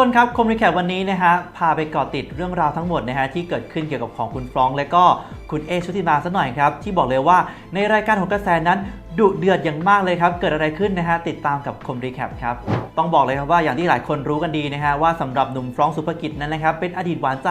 คนครับคมรีแคปวันนี้นะฮะพาไปเกาะติดเรื่องราวทั้งหมดนะฮะที่เกิดขึ้นเกี่ยวกับของคุณฟรองก์และก็คุณเอชุติมาสักหน่อยครับ ที่บอกเลยว่าในรายการของกระแสนั้น ดุเดือดอย่างมากเลยครับ เกิดอะไรขึ้นนะฮะ ติดตามกับคมรีแคปครับ ต้องบอกเลยครับว่าอย่างที่หลายคนรู้กันดีนะฮะ ว่าสำหรับหนุ่มฟรองก์สุภกิจนั้นนะครับ เป็นอดีตหวานใจ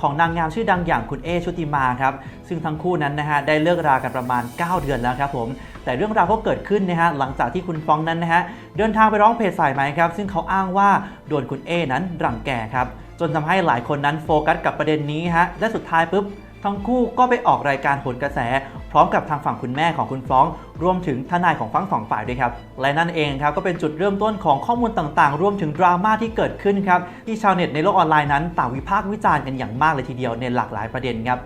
ของนางงามชื่อดังอย่างคุณเอชุติมาครับ ซึ่งทั้งคู่นั้นนะฮะ ได้เลิกรากันประมาณ 9 เดือนแล้วครับผม แต่เรื่องราวก็เกิดขึ้นนะฮะ หลังจากที่คุณฟรองก์นั้นนะฮะ เดินทางไปร้องเพจสายไหมครับ ซึ่งเขาอ้างว่าโดนคุณเอนั้นรังแกครับ จนทำให้หลายคนนั้นโฟกัสกับประเด็นนี้ฮะ และสุดท้ายปุ๊บทั้งคู่ก็ไปออกรายการโหนกระแส ร้อมกับทางฝั่งคุณแม่ของคุณฟรอง รวมถึงทนายของฝั่งสองฝ่ายด้วยครับ และนั่นเองครับก็เป็นจุดเริ่มต้นของข้อมูลต่างๆ รวมถึงดราม่าที่เกิดขึ้นครับที่ชาวเน็ตในโลกออนไลน์นั้นต่างวิพากษ์วิจารณ์กันอย่างมากเลยทีเดียวในหลากหลายประเด็นครับ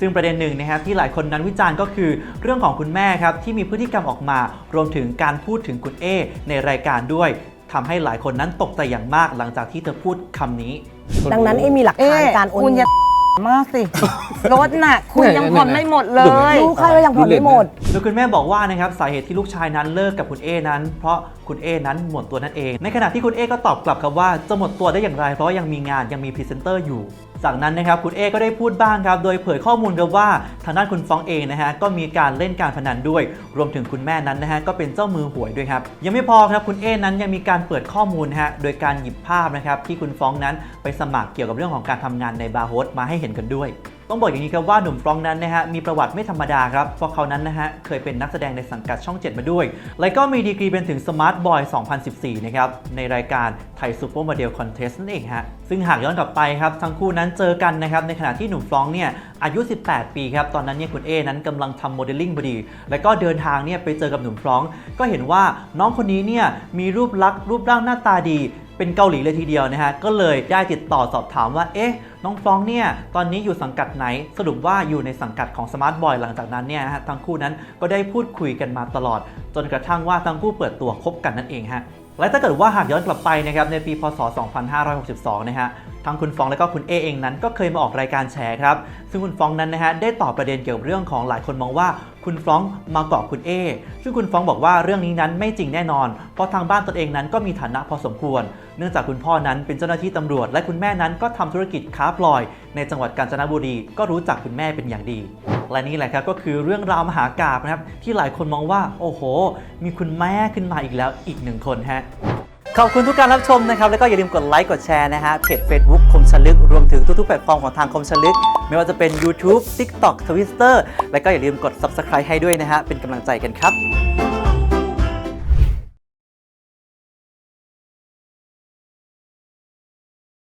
ซึ่งประเด็นหนึ่งนะครับที่หลายคนนั้นวิจารณ์ก็คือ เรื่องของคุณแม่ครับที่มีพฤติกรรมออกมา รวมถึงการพูดถึงคุณเอในรายการด้วยทำให้หลายคนนั้นตกใจอย่างมากหลังจากที่เธอพูดคำนี้ ดังนั้นเอมีหลักฐานการโอนคุณอย่า มากสิ รถน่ะ คุณยังผ่อนไม่หมดเลยรู้ใครว่ายังผ่อนไม่หมด โดยคุณแม่บอกว่านะครับสาเหตุที่ลูกชายนั้นเลิกกับคุณเอนั้น เพราะคุณเอนั้นหมดตัวนั่นเอง ในขณะที่คุณเอก็ตอบกลับครับว่าจะหมดตัวได้อย่างไร เพราะว่ายังมีงานยังมีพรีเซนเตอร์อยู่ จากนั้นนะครับคุณเอก็ได้พูดบ้างครับโดยเผยข้อมูลกับว่าทางด้านคุณฟองเองนะฮะก็มีการเล่นการพนันด้วย รวมถึงคุณแม่นั้นนะฮะก็เป็นเจ้ามือหวยด้วยครับยังไม่พอครับคุณเอนั้นยังมีการเปิดข้อมูลฮะโดยการหยิบภาพนะครับที่คุณฟองนั้นไปสมัครเกี่ยวกับเรื่องของการทำงานในบาร์โฮสมาให้เห็นกันด้วย ต้องบอกอย่างนี้ครับว่าหนุ่มฟรองก์นั้นนะฮะมีประวัติไม่ธรรมดาครับเพราะเขานั้นนะฮะเคยเป็นนักแสดงในสังกัดช่อง 7 มาด้วย และก็มีดีกรีเป็นถึง Smart Boy 2014 นะครับในรายการไทยซูเปอร์โมเดลคอนเทสต์นั่นเองฮะซึ่งหากย้อนกลับไปครับทั้งคู่นั้นเจอกันนะครับในขณะที่หนุ่มฟรองก์เนี่ยอายุ 18 ปีครับตอนนั้นเนี่ยคุณเอนั้นกำลังทำโมเดลลิ่งพอดี แล้วก็เดินทางเนี่ยไปเจอกับหนุ่มฟรองก์ก็เห็นว่าน้องคนนี้เนี่ยมีรูปลักษณ์รูปร่างหน้าตาดี เป็นเกาหลีเลยทีเดียวนะฮะ ก็เลยได้ติดต่อสอบถามว่า เอ๊ะ น้องฟองเนี่ย ตอนนี้อยู่สังกัดไหน สรุปว่าอยู่ในสังกัดของสมาร์ทบอยหลังจากนั้นเนี่ยฮะ ทั้งคู่นั้นก็ได้พูดคุยกันมาตลอด จนกระทั่งว่าทั้งคู่เปิดตัวคบกันนั่นเองฮะ และถ้าเกิดว่าหากย้อนกลับไปนะครับในปีพศ 2562 นะฮะทั้งคุณฟองและก็คุณเอเองนั้นก็เคยมาออกรายการแฉครับ ซึ่งคุณฟองนั้นนะฮะได้ตอบประเด็นเกี่ยวกับเรื่องของหลายคนมองว่าคุณฟองมาเกาะคุณเอซึ่งคุณฟองบอกว่าเรื่องนี้นั้นไม่จริงแน่นอน เพราะทางบ้านตนเองนั้นก็มีฐานะพอสมควร เนื่องจากคุณพ่อนั้นเป็นเจ้าหน้าที่ตำรวจ และคุณแม่นั้นก็ทำธุรกิจค้าพลอย ในจังหวัดกาญจนบุรีก็รู้จักคุณแม่เป็นอย่างดี และนี่แหละครับก็คือเรื่องราวมหาการ์นะครับที่หลายคนมองว่าโอ้โห มีคุณแม่ขึ้นมาอีกแล้วอีกหนึ่งคนฮะขอบคุณทุกการรับชมนะครับ แล้วก็อย่าลืมกดไลค์ กดแชร์นะฮะเพจ Facebook คมชลึก รวมถึงทุกๆแพลตฟอร์มของทางคมชลึก ไม่ว่าจะเป็น YouTube TikTok Twitter แล้วก็อย่าลืมกด Subscribe ให้ด้วยนะฮะเป็นกำลังใจกันครับ